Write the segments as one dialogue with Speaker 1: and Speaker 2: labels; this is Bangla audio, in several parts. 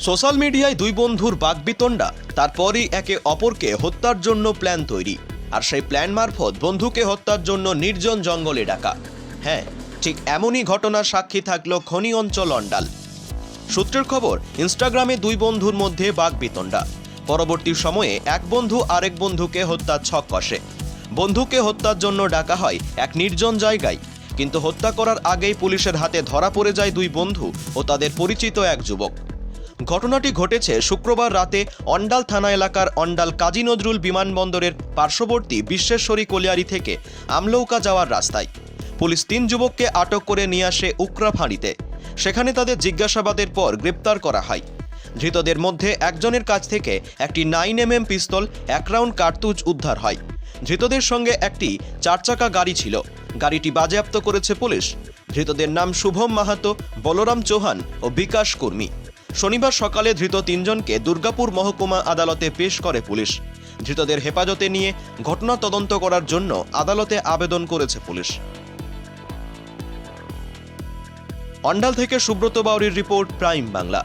Speaker 1: সোশ্যাল মিডিয়ায় দুই বন্ধুর বাগবিতণ্ডা, তারপরই একে অপরকে হত্যার জন্য প্ল্যান তৈরি। আর সেই প্ল্যান মারফত বন্ধুকে হত্যার জন্য নির্জন জঙ্গলে ডাকা। হ্যাঁ ঠিক এমনই ঘটনার সাক্ষী থাকল খনি অঞ্চল অন্ডাল। সূত্রের খবর, ইনস্টাগ্রামে দুই বন্ধুর মধ্যে বাগবিতণ্ডা। পরবর্তী সময়ে এক বন্ধু আরেক বন্ধুকে হত্যার ছক কষে। বন্ধুকে হত্যার জন্য ডাকা হয় এক নির্জন জায়গায়। কিন্তু হত্যা করার আগেই পুলিশের হাতে ধরা পড়ে যায় দুই বন্ধু ও তাদের পরিচিত এক যুবক। ঘটনাটি ঘটেছে শুক্রবার রাতে অন্ডাল থানা এলাকার অন্ডাল কাজী নজরুল বিমানবন্দরের পার্শ্ববর্তী বিশ্বেশ্বরী কলিয়ারি থেকে আমলৌকা যাওয়ার রাস্তায়। পুলিশ তিন যুবককে আটক করে নিয়ে আসে উকরা ফাঁড়িতে। সেখানে তাদের জিজ্ঞাসাবাদের পর গ্রেপ্তার করা হয়। ধৃতদের মধ্যে একজনের কাছ থেকে একটি নাইন এম পিস্তল, এক রাউন্ড কার্তুজ উদ্ধার হয়। ধৃতদের সঙ্গে একটি চারচাকা গাড়ি ছিল। গাড়িটি বাজেয়াপ্ত করেছে পুলিশ। ধৃতদের নাম শুভম মাহাতো, বলরাম চৌহান ও বিকাশ কর্মী। শনিবার সকালে ধৃত তিনজনকে দুর্গাপুর মহকুমা আদালতে পেশ করে পুলিশ। ধৃতদের হেফাজতে নিয়ে ঘটনা তদন্ত করার জন্য আদালতে আবেদন করেছে পুলিশ। অন্ডাল থেকে সুব্রত বাউরির রিপোর্ট, প্রাইম বাংলা।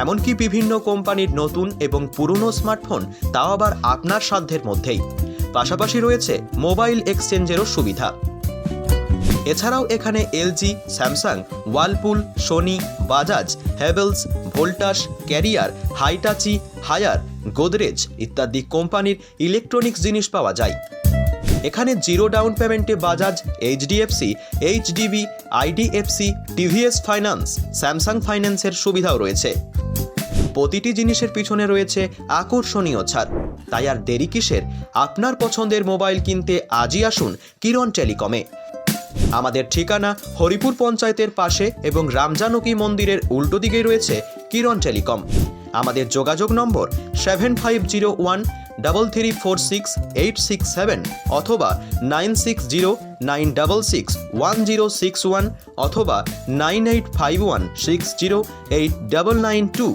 Speaker 1: এমনকি বিভিন্ন কোম্পানির নতুন এবং পুরনো স্মার্টফোন তাও আবার আপনার সাধ্যের মধ্যেই। পাশাপাশি রয়েছে মোবাইল এক্সচেঞ্জেরও সুবিধা। এছাড়াও এখানে LG, Samsung, Whirlpool, Sony, Bajaj Havells Voltas, Carrier, Hitachi, Haier, Godrej ইত্যাদি কোম্পানির ইলেকট্রনিক্স জিনিস পাওয়া যায়। এখানে জিরো ডাউন পেমেন্টে Bajaj HDFC HDB IDFC TVS finance, Samsung ফাইন্যান্সের সুবিধাও রয়েছে। প্রতিটি জিনিসের পিছনে রয়েছে আকর্ষণীয় ছাড়। তাই আর দেরি কিসের? আপনার পছন্দের মোবাইল কিনতে আজই আসুন কিরণ টেলিকমে। আমাদের ঠিকানা হরিপুর পঞ্চায়েতের পাশে এবং রামজানকী মন্দিরের উল্টো দিকেই রয়েছে কিরণ টেলিকম। আমাদের যোগাযোগ number seven five zero one double three four six eight six seven অথবা nine six zero nine double six one zero six one অথবা nine eight five one six zero eight double nine two